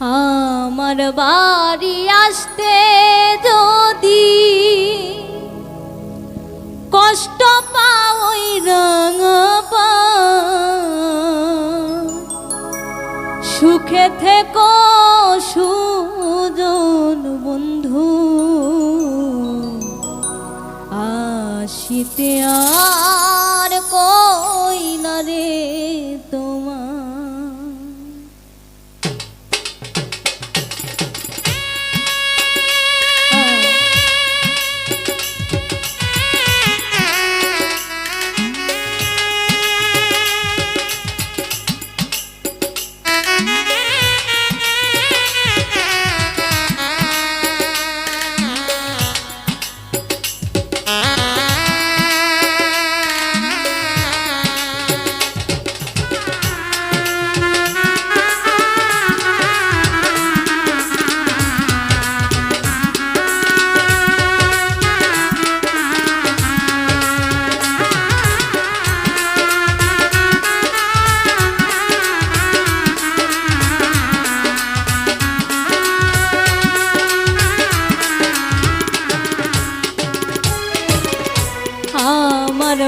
আমার বাড়ি আসতে যদি কষ্ট পাওই রঙ সুখে থেকো সুজন বন্ধু আসিতে আ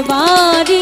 বাড়ি